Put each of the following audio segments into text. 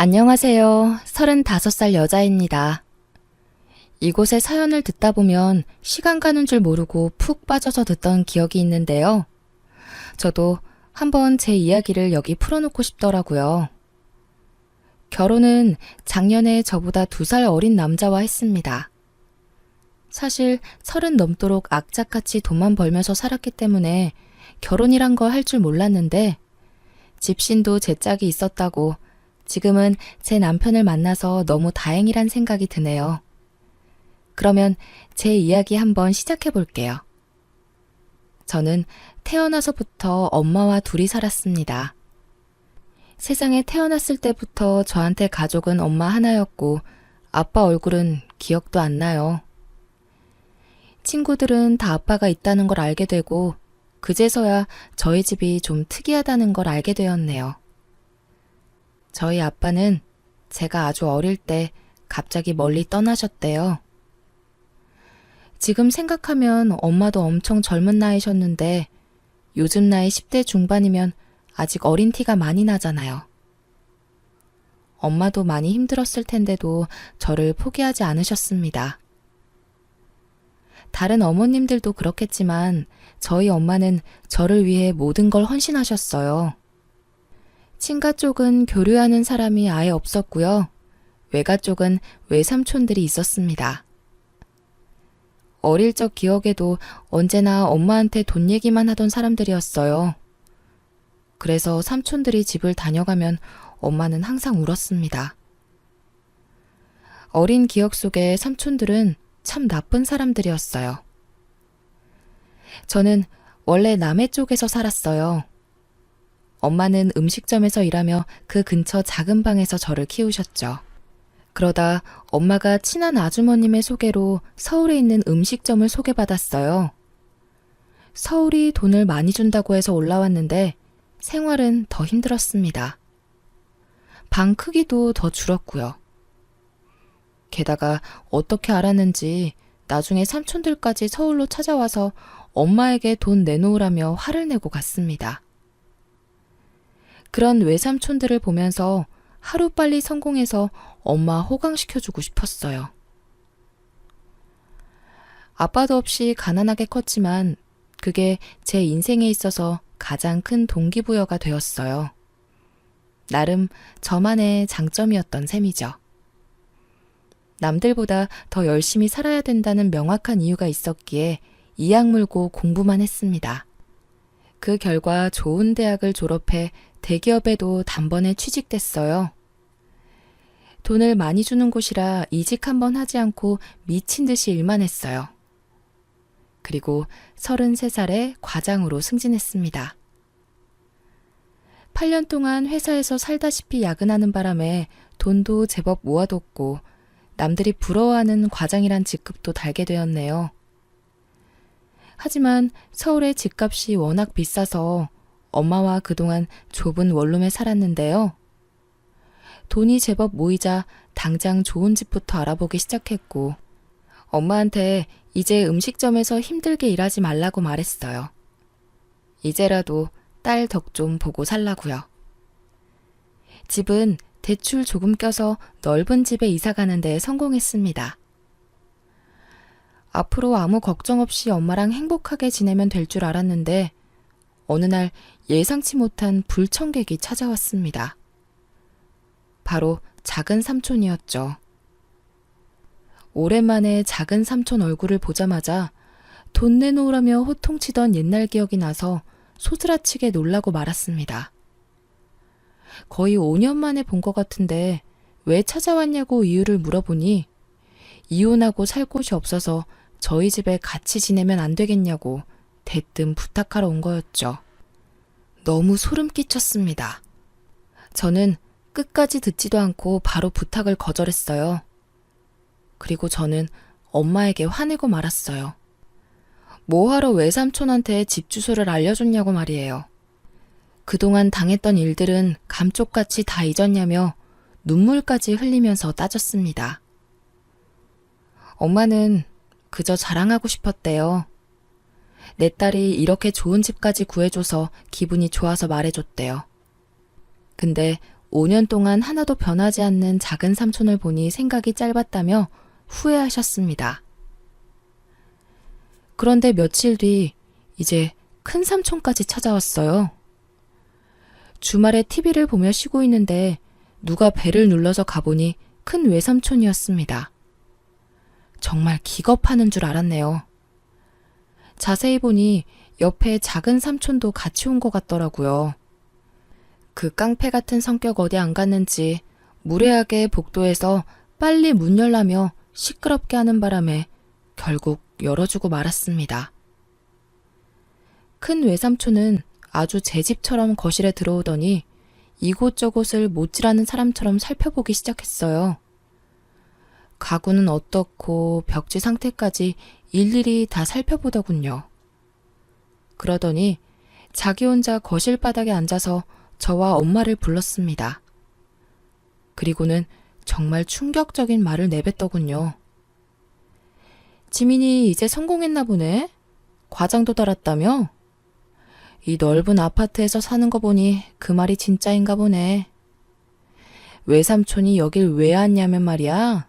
안녕하세요. 35살 여자입니다. 이곳의 사연을 듣다 보면 시간 가는 줄 모르고 푹 빠져서 듣던 기억이 있는데요. 저도 한번 제 이야기를 여기 풀어놓고 싶더라고요. 결혼은 작년에 저보다 두 살 어린 남자와 했습니다. 사실 서른 넘도록 악착같이 돈만 벌면서 살았기 때문에 결혼이란 걸 할 줄 몰랐는데 집신도 제 짝이 있었다고 지금은 제 남편을 만나서 너무 다행이란 생각이 드네요. 그러면 제 이야기 한번 시작해 볼게요. 저는 태어나서부터 엄마와 둘이 살았습니다. 세상에 태어났을 때부터 저한테 가족은 엄마 하나였고 아빠 얼굴은 기억도 안 나요. 친구들은 다 아빠가 있다는 걸 알게 되고 그제서야 저희 집이 좀 특이하다는 걸 알게 되었네요. 저희 아빠는 제가 아주 어릴 때 갑자기 멀리 떠나셨대요. 지금 생각하면 엄마도 엄청 젊은 나이셨는데 요즘 나이 10대 중반이면 아직 어린 티가 많이 나잖아요. 엄마도 많이 힘들었을 텐데도 저를 포기하지 않으셨습니다. 다른 어머님들도 그렇겠지만 저희 엄마는 저를 위해 모든 걸 헌신하셨어요. 친가 쪽은 교류하는 사람이 아예 없었고요. 외가 쪽은 외삼촌들이 있었습니다. 어릴 적 기억에도 언제나 엄마한테 돈 얘기만 하던 사람들이었어요. 그래서 삼촌들이 집을 다녀가면 엄마는 항상 울었습니다. 어린 기억 속에 삼촌들은 참 나쁜 사람들이었어요. 저는 원래 남해 쪽에서 살았어요. 엄마는 음식점에서 일하며 그 근처 작은 방에서 저를 키우셨죠. 그러다 엄마가 친한 아주머님의 소개로 서울에 있는 음식점을 소개받았어요. 서울이 돈을 많이 준다고 해서 올라왔는데 생활은 더 힘들었습니다. 방 크기도 더 줄었고요. 게다가 어떻게 알았는지 나중에 삼촌들까지 서울로 찾아와서 엄마에게 돈 내놓으라며 화를 내고 갔습니다. 그런 외삼촌들을 보면서 하루빨리 성공해서 엄마 호강시켜주고 싶었어요. 아빠도 없이 가난하게 컸지만 그게 제 인생에 있어서 가장 큰 동기부여가 되었어요. 나름 저만의 장점이었던 셈이죠. 남들보다 더 열심히 살아야 된다는 명확한 이유가 있었기에 이악 물고 공부만 했습니다. 그 결과 좋은 대학을 졸업해 대기업에도 단번에 취직됐어요. 돈을 많이 주는 곳이라 이직 한번 하지 않고 미친 듯이 일만 했어요. 그리고 33살에 과장으로 승진했습니다. 8년 동안 회사에서 살다시피 야근하는 바람에 돈도 제법 모아뒀고 남들이 부러워하는 과장이란 직급도 달게 되었네요. 하지만 서울의 집값이 워낙 비싸서 엄마와 그동안 좁은 원룸에 살았는데요. 돈이 제법 모이자 당장 좋은 집부터 알아보기 시작했고, 엄마한테 이제 음식점에서 힘들게 일하지 말라고 말했어요. 이제라도 딸 덕 좀 보고 살라고요. 집은 대출 조금 껴서 넓은 집에 이사 가는 데 성공했습니다. 앞으로 아무 걱정 없이 엄마랑 행복하게 지내면 될 줄 알았는데 어느 날 예상치 못한 불청객이 찾아왔습니다. 바로 작은 삼촌이었죠. 오랜만에 작은 삼촌 얼굴을 보자마자 돈 내놓으라며 호통치던 옛날 기억이 나서 소스라치게 놀라고 말았습니다. 거의 5년 만에 본 것 같은데 왜 찾아왔냐고 이유를 물어보니 이혼하고 살 곳이 없어서 저희 집에 같이 지내면 안 되겠냐고 대뜸 부탁하러 온 거였죠. 너무 소름 끼쳤습니다. 저는 끝까지 듣지도 않고 바로 부탁을 거절했어요. 그리고 저는 엄마에게 화내고 말았어요. 뭐하러 외삼촌한테 집 주소를 알려줬냐고 말이에요. 그동안 당했던 일들은 감쪽같이 다 잊었냐며 눈물까지 흘리면서 따졌습니다. 엄마는 그저 자랑하고 싶었대요. 내 딸이 이렇게 좋은 집까지 구해줘서 기분이 좋아서 말해줬대요. 근데 5년 동안 하나도 변하지 않는 작은 삼촌을 보니 생각이 짧았다며 후회하셨습니다. 그런데 며칠 뒤 이제 큰 삼촌까지 찾아왔어요. 주말에 TV를 보며 쉬고 있는데 누가 배를 눌러서 가보니 큰 외삼촌이었습니다. 정말 기겁하는 줄 알았네요. 자세히 보니 옆에 작은 삼촌도 같이 온 것 같더라고요. 그 깡패 같은 성격 어디 안 갔는지 무례하게 복도에서 빨리 문 열라며 시끄럽게 하는 바람에 결국 열어주고 말았습니다. 큰 외삼촌은 아주 제 집처럼 거실에 들어오더니 이곳저곳을 모질하는 사람처럼 살펴보기 시작했어요. 가구는 어떻고 벽지 상태까지 일일이 다 살펴보더군요. 그러더니 자기 혼자 거실 바닥에 앉아서 저와 엄마를 불렀습니다. 그리고는 정말 충격적인 말을 내뱉더군요. 지민이 이제 성공했나 보네? 과장도 달았다며? 이 넓은 아파트에서 사는 거 보니 그 말이 진짜인가 보네. 외삼촌이 여길 왜 왔냐면 말이야.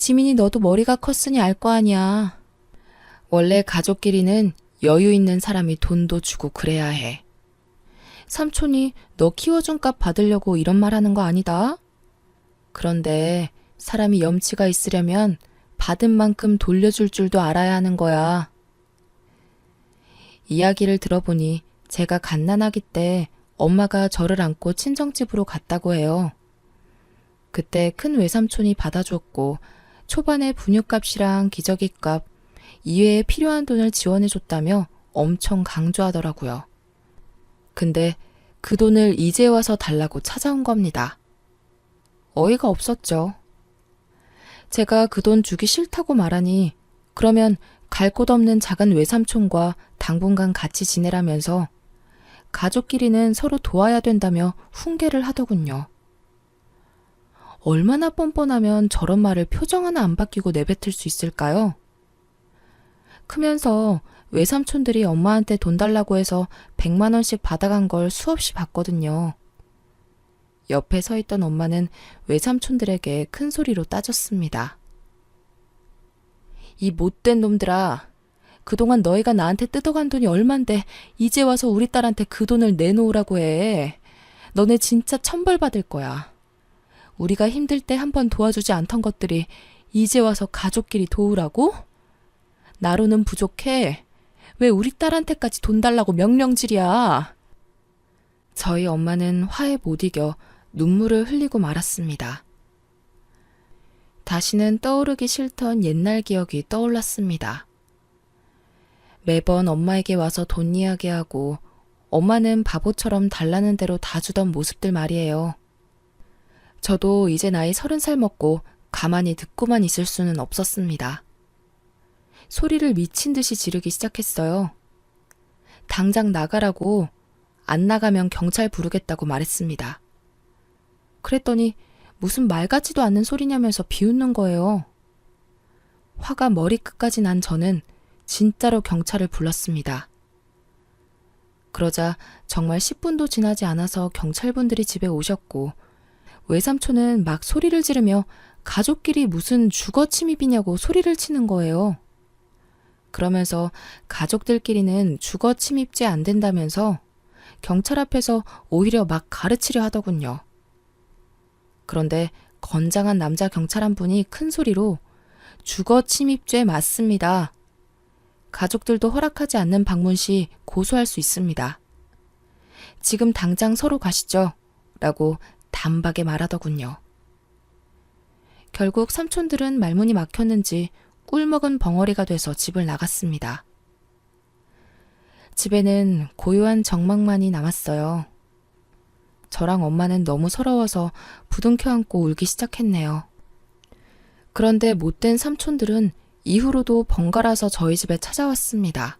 지민이 너도 머리가 컸으니 알 거 아니야. 원래 가족끼리는 여유 있는 사람이 돈도 주고 그래야 해. 삼촌이 너 키워준 값 받으려고 이런 말 하는 거 아니다. 그런데 사람이 염치가 있으려면 받은 만큼 돌려줄 줄도 알아야 하는 거야. 이야기를 들어보니 제가 갓난아기 때 엄마가 저를 안고 친정집으로 갔다고 해요. 그때 큰 외삼촌이 받아줬고 초반에 분유값이랑 기저귀값 이외에 필요한 돈을 지원해줬다며 엄청 강조하더라고요. 근데 그 돈을 이제 와서 달라고 찾아온 겁니다. 어이가 없었죠. 제가 그 돈 주기 싫다고 말하니 그러면 갈 곳 없는 작은 외삼촌과 당분간 같이 지내라면서 가족끼리는 서로 도와야 된다며 훈계를 하더군요. 얼마나 뻔뻔하면 저런 말을 표정 하나 안 바뀌고 내뱉을 수 있을까요? 크면서 외삼촌들이 엄마한테 돈 달라고 해서 100만 원씩 받아간 걸 수없이 봤거든요. 옆에 서 있던 엄마는 외삼촌들에게 큰 소리로 따졌습니다. 이 못된 놈들아. 그동안 너희가 나한테 뜯어간 돈이 얼만데 이제 와서 우리 딸한테 그 돈을 내놓으라고 해. 너네 진짜 천벌 받을 거야. 우리가 힘들 때 한 번 도와주지 않던 것들이 이제 와서 가족끼리 도우라고? 나로는 부족해. 왜 우리 딸한테까지 돈 달라고 명령질이야? 저희 엄마는 화에 못 이겨 눈물을 흘리고 말았습니다. 다시는 떠오르기 싫던 옛날 기억이 떠올랐습니다. 매번 엄마에게 와서 돈 이야기하고 엄마는 바보처럼 달라는 대로 다 주던 모습들 말이에요. 저도 이제 나이 서른 살 먹고 가만히 듣고만 있을 수는 없었습니다. 소리를 미친 듯이 지르기 시작했어요. 당장 나가라고 안 나가면 경찰 부르겠다고 말했습니다. 그랬더니 무슨 말 같지도 않는 소리냐면서 비웃는 거예요. 화가 머리끝까지 난 저는 진짜로 경찰을 불렀습니다. 그러자 정말 10분도 지나지 않아서 경찰분들이 집에 오셨고 외삼촌은 막 소리를 지르며 가족끼리 무슨 주거 침입이냐고 소리를 치는 거예요. 그러면서 가족들끼리는 주거 침입죄 안 된다면서 경찰 앞에서 오히려 막 가르치려 하더군요. 그런데 건장한 남자 경찰 한 분이 큰 소리로 주거 침입죄 맞습니다. 가족들도 허락하지 않는 방문 시 고소할 수 있습니다. 지금 당장 서로 가시죠. 라고 단박에 말하더군요. 결국 삼촌들은 말문이 막혔는지 꿀 먹은 벙어리가 돼서 집을 나갔습니다. 집에는 고요한 정막만이 남았어요. 저랑 엄마는 너무 서러워서 부둥켜 안고 울기 시작했네요. 그런데 못된 삼촌들은 이후로도 번갈아서 저희 집에 찾아왔습니다.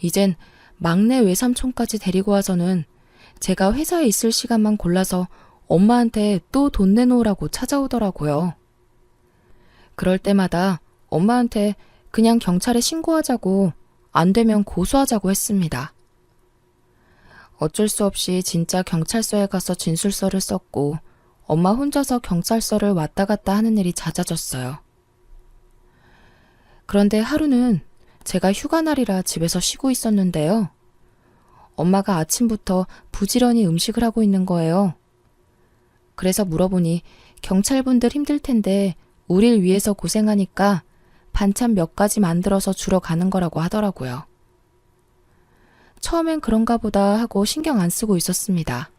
이젠 막내 외삼촌까지 데리고 와서는 제가 회사에 있을 시간만 골라서 엄마한테 또 돈 내놓으라고 찾아오더라고요. 그럴 때마다 엄마한테 그냥 경찰에 신고하자고 안 되면 고소하자고 했습니다. 어쩔 수 없이 진짜 경찰서에 가서 진술서를 썼고 엄마 혼자서 경찰서를 왔다 갔다 하는 일이 잦아졌어요. 그런데 하루는 제가 휴가 날이라 집에서 쉬고 있었는데요. 엄마가 아침부터 부지런히 음식을 하고 있는 거예요. 그래서 물어보니 경찰분들 힘들 텐데 우릴 위해서 고생하니까 반찬 몇 가지 만들어서 주러 가는 거라고 하더라고요. 처음엔 그런가 보다 하고 신경 안 쓰고 있었습니다.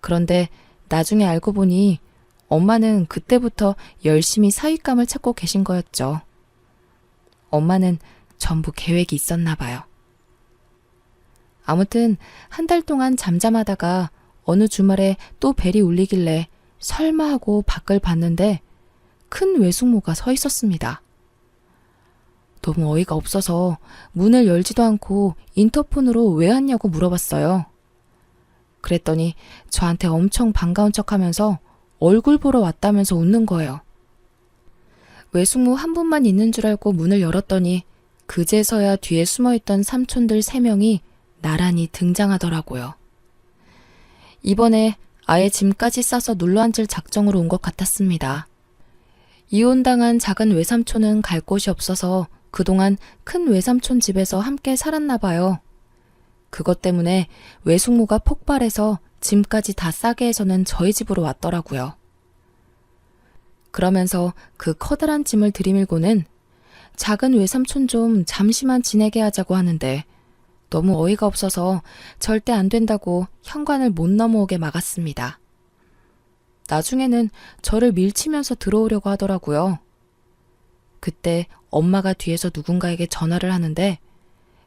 그런데 나중에 알고 보니 엄마는 그때부터 열심히 사윗감을 찾고 계신 거였죠. 엄마는 전부 계획이 있었나 봐요. 아무튼 한 달 동안 잠잠하다가 어느 주말에 또 벨이 울리길래 설마 하고 밖을 봤는데 큰 외숙모가 서 있었습니다. 너무 어이가 없어서 문을 열지도 않고 인터폰으로 왜 왔냐고 물어봤어요. 그랬더니 저한테 엄청 반가운 척 하면서 얼굴 보러 왔다면서 웃는 거예요. 외숙모 한 분만 있는 줄 알고 문을 열었더니 그제서야 뒤에 숨어 있던 삼촌들 세 명이 나란히 등장하더라고요. 이번에 아예 짐까지 싸서 눌러 앉을 작정으로 온 것 같았습니다. 이혼당한 작은 외삼촌은 갈 곳이 없어서 그동안 큰 외삼촌 집에서 함께 살았나 봐요. 그것 때문에 외숙모가 폭발해서 짐까지 다 싸게 해서는 저희 집으로 왔더라고요. 그러면서 그 커다란 짐을 들이밀고는 작은 외삼촌 좀 잠시만 지내게 하자고 하는데 너무 어이가 없어서 절대 안 된다고 현관을 못 넘어오게 막았습니다. 나중에는 저를 밀치면서 들어오려고 하더라고요. 그때 엄마가 뒤에서 누군가에게 전화를 하는데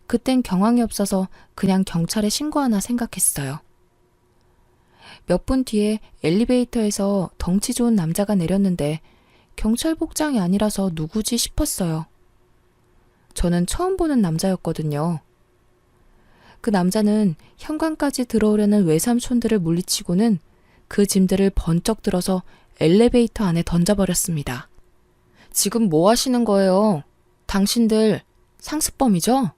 그땐 경황이 없어서 그냥 경찰에 신고하나 생각했어요. 몇 분 뒤에 엘리베이터에서 덩치 좋은 남자가 내렸는데 경찰 복장이 아니라서 누구지 싶었어요. 저는 처음 보는 남자였거든요. 그 남자는 현관까지 들어오려는 외삼촌들을 물리치고는 그 짐들을 번쩍 들어서 엘리베이터 안에 던져버렸습니다. 지금 뭐 하시는 거예요? 당신들 상습범이죠?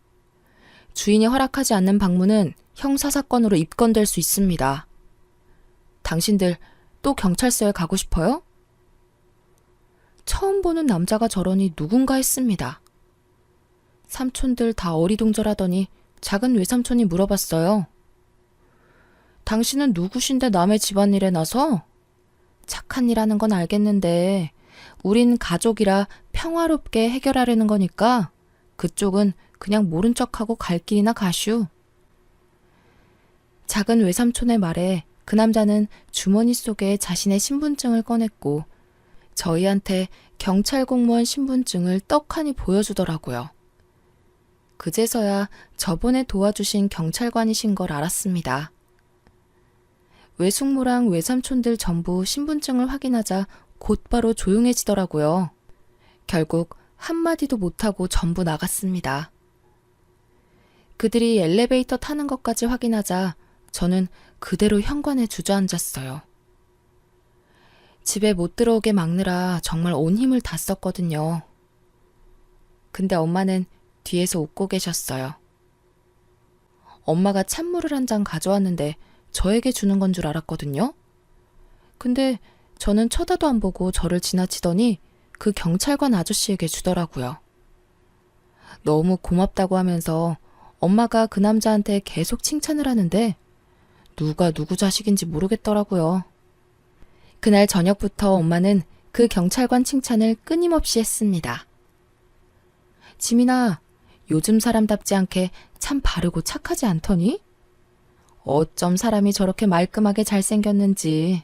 주인이 허락하지 않는 방문은 형사사건으로 입건될 수 있습니다. 당신들 또 경찰서에 가고 싶어요? 처음 보는 남자가 저러니 누군가 했습니다. 삼촌들 다 어리둥절하더니 작은 외삼촌이 물어봤어요. 당신은 누구신데 남의 집안일에 나서? 착한 일 하는 건 알겠는데, 우린 가족이라 평화롭게 해결하려는 거니까, 그쪽은 그냥 모른 척하고 갈 길이나 가슈. 작은 외삼촌의 말에 그 남자는 주머니 속에 자신의 신분증을 꺼냈고, 저희한테 경찰 공무원 신분증을 떡하니 보여주더라고요. 그제서야 저번에 도와주신 경찰관이신 걸 알았습니다. 외숙모랑 외삼촌들 전부 신분증을 확인하자 곧바로 조용해지더라고요. 결국 한마디도 못하고 전부 나갔습니다. 그들이 엘리베이터 타는 것까지 확인하자 저는 그대로 현관에 주저앉았어요. 집에 못 들어오게 막느라 정말 온 힘을 다 썼거든요. 근데 엄마는 뒤에서 웃고 계셨어요. 엄마가 찬물을 한 잔 가져왔는데 저에게 주는 건 줄 알았거든요. 근데 저는 쳐다도 안 보고 저를 지나치더니 그 경찰관 아저씨에게 주더라고요. 너무 고맙다고 하면서 엄마가 그 남자한테 계속 칭찬을 하는데 누가 누구 자식인지 모르겠더라고요. 그날 저녁부터 엄마는 그 경찰관 칭찬을 끊임없이 했습니다. 지민아, 요즘 사람답지 않게 참 바르고 착하지 않더니? 어쩜 사람이 저렇게 말끔하게 잘생겼는지.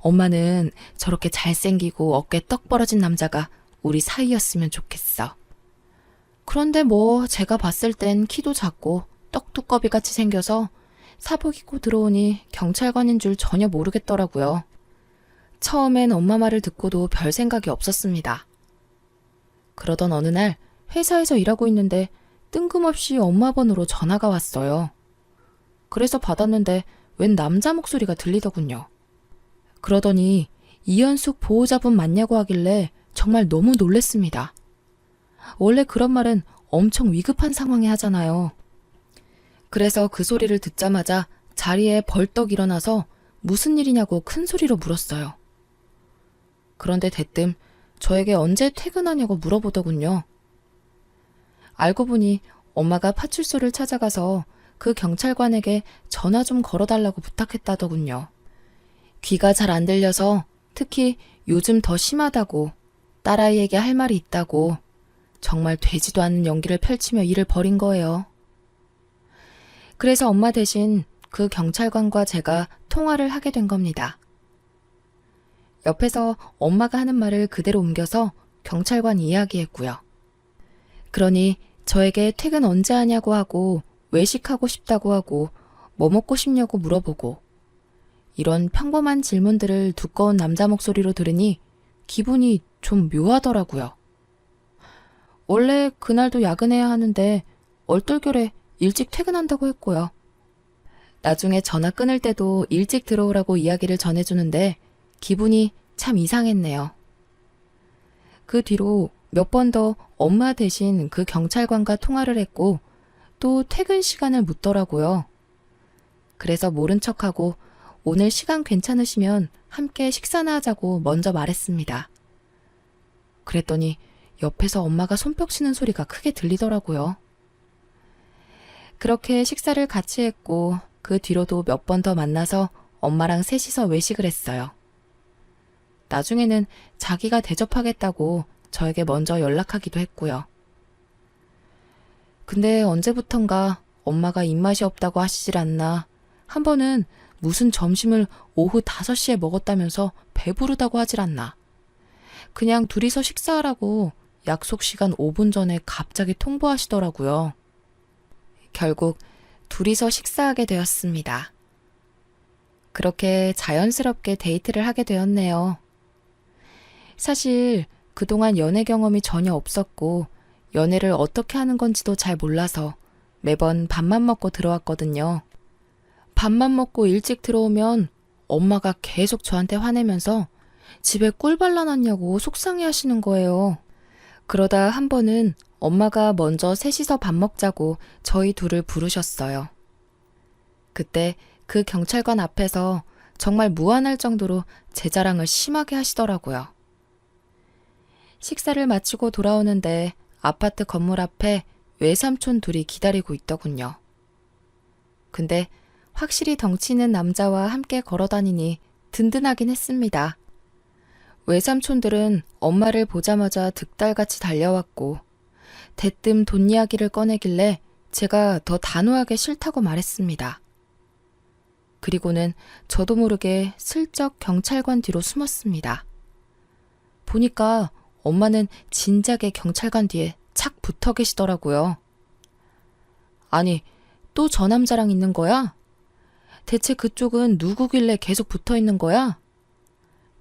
엄마는 저렇게 잘생기고 어깨 떡 벌어진 남자가 우리 사이였으면 좋겠어. 그런데 뭐 제가 봤을 땐 키도 작고 떡두꺼비 같이 생겨서 사복 입고 들어오니 경찰관인 줄 전혀 모르겠더라고요. 처음엔 엄마 말을 듣고도 별 생각이 없었습니다. 그러던 어느 날 회사에서 일하고 있는데 뜬금없이 엄마 번호로 전화가 왔어요. 그래서 받았는데 웬 남자 목소리가 들리더군요. 그러더니 이현숙 보호자분 맞냐고 하길래 정말 너무 놀랬습니다. 원래 그런 말은 엄청 위급한 상황에 하잖아요. 그래서 그 소리를 듣자마자 자리에 벌떡 일어나서 무슨 일이냐고 큰 소리로 물었어요. 그런데 대뜸 저에게 언제 퇴근하냐고 물어보더군요. 알고 보니 엄마가 파출소를 찾아가서 그 경찰관에게 전화 좀 걸어달라고 부탁했다더군요. 귀가 잘 안 들려서 특히 요즘 더 심하다고 딸아이에게 할 말이 있다고 정말 되지도 않는 연기를 펼치며 일을 벌인 거예요. 그래서 엄마 대신 그 경찰관과 제가 통화를 하게 된 겁니다. 옆에서 엄마가 하는 말을 그대로 옮겨서 경찰관 이야기했고요. 그러니 저에게 퇴근 언제 하냐고 하고 외식하고 싶다고 하고 뭐 먹고 싶냐고 물어보고 이런 평범한 질문들을 두꺼운 남자 목소리로 들으니 기분이 좀 묘하더라고요. 원래 그날도 야근해야 하는데 얼떨결에 일찍 퇴근한다고 했고요. 나중에 전화 끊을 때도 일찍 들어오라고 이야기를 전해주는데 기분이 참 이상했네요. 그 뒤로 몇 번 더 엄마 대신 그 경찰관과 통화를 했고 또 퇴근 시간을 묻더라고요. 그래서 모른 척하고 오늘 시간 괜찮으시면 함께 식사나 하자고 먼저 말했습니다. 그랬더니 옆에서 엄마가 손뼉 치는 소리가 크게 들리더라고요. 그렇게 식사를 같이 했고 그 뒤로도 몇 번 더 만나서 엄마랑 셋이서 외식을 했어요. 나중에는 자기가 대접하겠다고 저에게 먼저 연락하기도 했고요. 근데 언제부턴가 엄마가 입맛이 없다고 하시질 않나 한 번은 무슨 점심을 오후 5시에 먹었다면서 배부르다고 하질 않나. 그냥 둘이서 식사하라고 약속 시간 5분 전에 갑자기 통보하시더라고요. 결국 둘이서 식사하게 되었습니다. 그렇게 자연스럽게 데이트를 하게 되었네요. 사실 그동안 연애 경험이 전혀 없었고 연애를 어떻게 하는 건지도 잘 몰라서 매번 밥만 먹고 들어왔거든요. 밥만 먹고 일찍 들어오면 엄마가 계속 저한테 화내면서 집에 꿀 발라놨냐고 속상해 하시는 거예요. 그러다 한 번은 엄마가 먼저 셋이서 밥 먹자고 저희 둘을 부르셨어요. 그때 그 경찰관 앞에서 정말 무안할 정도로 제 자랑을 심하게 하시더라고요. 식사를 마치고 돌아오는데 아파트 건물 앞에 외삼촌 둘이 기다리고 있더군요. 근데 확실히 덩치 있는 남자와 함께 걸어 다니니 든든하긴 했습니다. 외삼촌들은 엄마를 보자마자 득달같이 달려왔고, 대뜸 돈 이야기를 꺼내길래 제가 더 단호하게 싫다고 말했습니다. 그리고는 저도 모르게 슬쩍 경찰관 뒤로 숨었습니다. 보니까 엄마는 진작에 경찰관 뒤에 착 붙어 계시더라고요. 아니, 또 저 남자랑 있는 거야? 대체 그쪽은 누구길래 계속 붙어 있는 거야?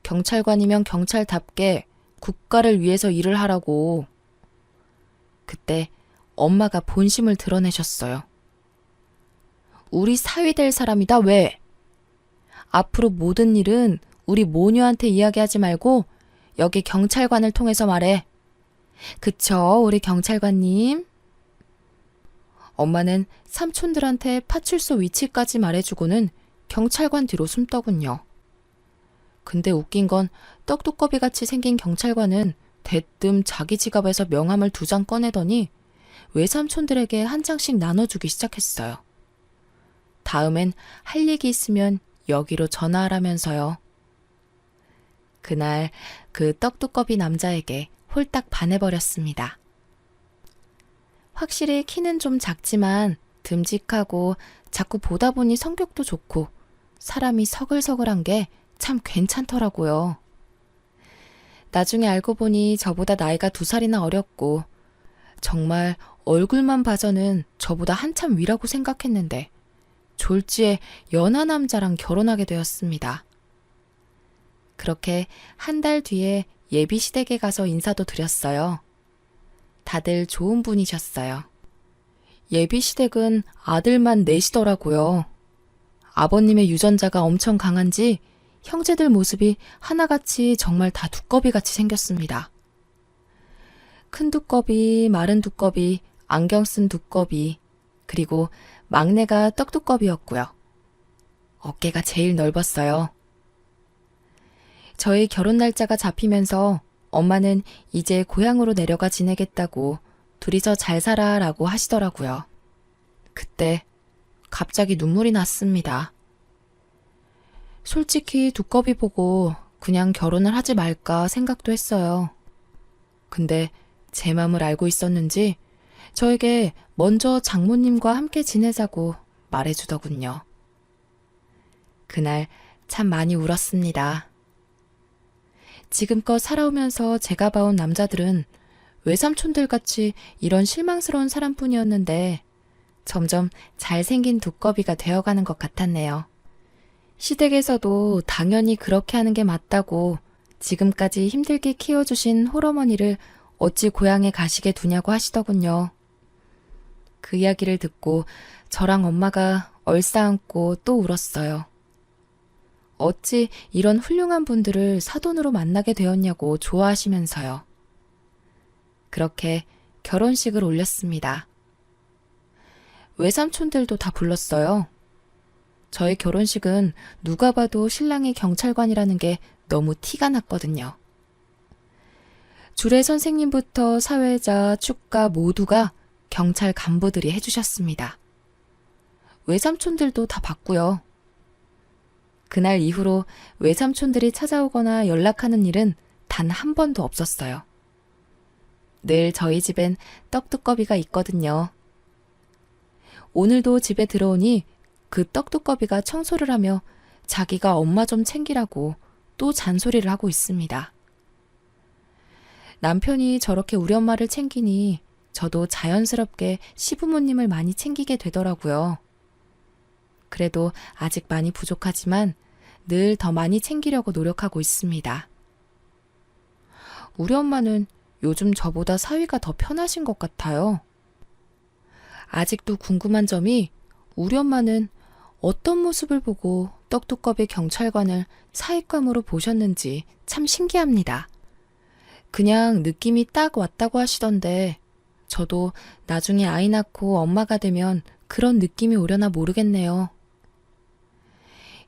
경찰관이면 경찰답게 국가를 위해서 일을 하라고. 그때 엄마가 본심을 드러내셨어요. 우리 사위 될 사람이다, 왜? 앞으로 모든 일은 우리 모녀한테 이야기하지 말고 여기 경찰관을 통해서 말해. 그쵸, 우리 경찰관님? 엄마는 삼촌들한테 파출소 위치까지 말해주고는 경찰관 뒤로 숨더군요. 근데 웃긴 건 떡두꺼비 같이 생긴 경찰관은 대뜸 자기 지갑에서 명함을 두 장 꺼내더니 외삼촌들에게 한 장씩 나눠주기 시작했어요. 다음엔 할 얘기 있으면 여기로 전화하라면서요. 그날 그 떡두꺼비 남자에게 홀딱 반해버렸습니다. 확실히 키는 좀 작지만 듬직하고 자꾸 보다 보니 성격도 좋고 사람이 서글서글한 게 참 괜찮더라고요. 나중에 알고 보니 저보다 나이가 두 살이나 어렸고 정말 얼굴만 봐서는 저보다 한참 위라고 생각했는데 졸지에 연하 남자랑 결혼하게 되었습니다. 그렇게 한 달 뒤에 예비 시댁에 가서 인사도 드렸어요. 다들 좋은 분이셨어요. 예비 시댁은 아들만 넷이더라고요. 아버님의 유전자가 엄청 강한지 형제들 모습이 하나같이 정말 다 두꺼비 같이 생겼습니다. 큰 두꺼비, 마른 두꺼비, 안경 쓴 두꺼비, 그리고 막내가 떡두꺼비였고요. 어깨가 제일 넓었어요. 저희 결혼 날짜가 잡히면서 엄마는 이제 고향으로 내려가 지내겠다고 둘이서 잘 살아 라고 하시더라고요. 그때 갑자기 눈물이 났습니다. 솔직히 두꺼비 보고 그냥 결혼을 하지 말까 생각도 했어요. 근데 제 마음을 알고 있었는지 저에게 먼저 장모님과 함께 지내자고 말해주더군요. 그날 참 많이 울었습니다. 지금껏 살아오면서 제가 봐온 남자들은 외삼촌들 같이 이런 실망스러운 사람뿐이었는데 점점 잘생긴 두꺼비가 되어가는 것 같았네요. 시댁에서도 당연히 그렇게 하는 게 맞다고 지금까지 힘들게 키워주신 홀어머니를 어찌 고향에 가시게 두냐고 하시더군요. 그 이야기를 듣고 저랑 엄마가 얼싸안고 또 울었어요. 어찌 이런 훌륭한 분들을 사돈으로 만나게 되었냐고 좋아하시면서요. 그렇게 결혼식을 올렸습니다. 외삼촌들도 다 불렀어요. 저희 결혼식은 누가 봐도 신랑이 경찰관이라는 게 너무 티가 났거든요. 주례 선생님부터 사회자, 축가 모두가 경찰 간부들이 해주셨습니다. 외삼촌들도 다 봤고요. 그날 이후로 외삼촌들이 찾아오거나 연락하는 일은 단 한 번도 없었어요. 늘 저희 집엔 떡두꺼비가 있거든요. 오늘도 집에 들어오니 그 떡두꺼비가 청소를 하며 자기가 엄마 좀 챙기라고 또 잔소리를 하고 있습니다. 남편이 저렇게 우리 엄마를 챙기니 저도 자연스럽게 시부모님을 많이 챙기게 되더라고요. 그래도 아직 많이 부족하지만 늘 더 많이 챙기려고 노력하고 있습니다. 우리 엄마는 요즘 저보다 사위가 더 편하신 것 같아요. 아직도 궁금한 점이 우리 엄마는 어떤 모습을 보고 떡두꺼비 경찰관을 사익감으로 보셨는지 참 신기합니다. 그냥 느낌이 딱 왔다고 하시던데 저도 나중에 아이 낳고 엄마가 되면 그런 느낌이 오려나 모르겠네요.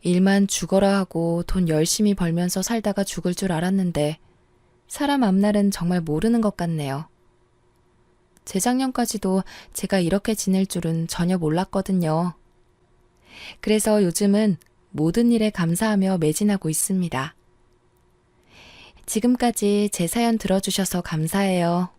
일만 죽어라 하고 돈 열심히 벌면서 살다가 죽을 줄 알았는데 사람 앞날은 정말 모르는 것 같네요. 재작년까지도 제가 이렇게 지낼 줄은 전혀 몰랐거든요. 그래서 요즘은 모든 일에 감사하며 매진하고 있습니다. 지금까지 제 사연 들어주셔서 감사해요.